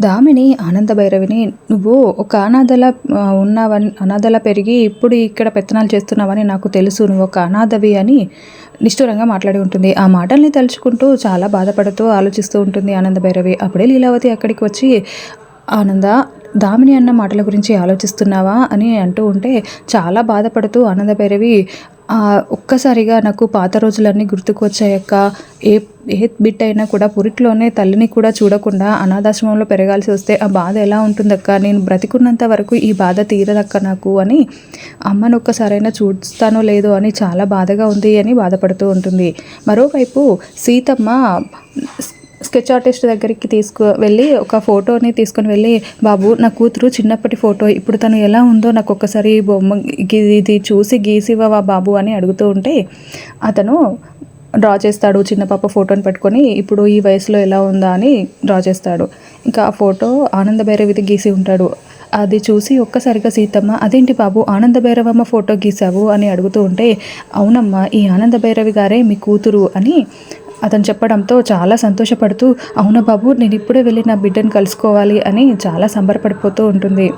దామిని ఆనంద భైరవిని నువ్వు ఒక అనాథల ఉన్నావని అనాథల పెరిగి ఇప్పుడు ఇక్కడ పెత్తనాలు చేస్తున్నావని నాకు తెలుసు. నువ్వు ఒక అనాథవి అని నిష్ఠూరంగా మాట్లాడి ఉంటుంది. ఆ మాటల్ని తలుచుకుంటూ చాలా బాధపడుతూ ఆలోచిస్తూ ఉంటుంది ఆనంద భైరవి. అప్పుడే లీలావతి అక్కడికి వచ్చి ఆనంద దామిని అన్న మాటల గురించి ఆలోచిస్తున్నావా? అని అంటూ ఉంటే చాలా బాధపడుతూ ఆనంద భైరవి ఒక్కసారిగా నాకు పాత రోజులన్నీ గుర్తుకు వచ్చాయక్క ఏ ఏ బిడ్డ అయినా కూడా పురిట్లోనే తల్లిని కూడా చూడకుండా అనాథాశ్రమంలో పెరగాల్సి వస్తే ఆ బాధ ఎలా ఉంటుందక్క? నేను బ్రతికున్నంత వరకు ఈ బాధ తీరదక్క నాకు అని అమ్మను ఒక్కసారైనా చూస్తానో లేదో అని చాలా బాధగా ఉంది అని బాధపడుతూ ఉంటుంది. మరోవైపు సీతమ్మ స్కెచ్ ఆర్టిస్ట్ దగ్గరికి తీసుకు వెళ్ళి ఒక ఫోటోని తీసుకొని వెళ్ళి బాబు నా కూతురు చిన్నప్పటి ఫోటో ఇప్పుడు తను ఎలా ఉందో నాకు ఒక్కసారి బొమ్మ ఇది చూసి గీసివ్వవా బాబు? అని అడుగుతూ ఉంటే అతను డ్రా చేస్తాడు చిన్న పాప ఫోటోని పెట్టుకొని ఇప్పుడు ఈ వయసులో ఎలా ఉందా? అని డ్రా చేస్తాడు. ఇంకా ఆ ఫోటో ఆనంద భైరవిది గీసి ఉంటాడు. అది చూసి ఒక్కసారిగా సీతమ్మ అదేంటి బాబు ఆనంద భైరవమ్మ ఫోటో గీసావు? అని అడుగుతూ ఉంటే అవునమ్మా ఈ ఆనంద భైరవి గారే మీ కూతురు అని అతను చెప్పడంతో చాలా సంతోషపడుతూ అవునా బాబు నేను ఇప్పుడే వెళ్ళి నా బిడ్డను కలుసుకోవాలి అని చాలా సంబరపడిపోతూ ఉంటుంది.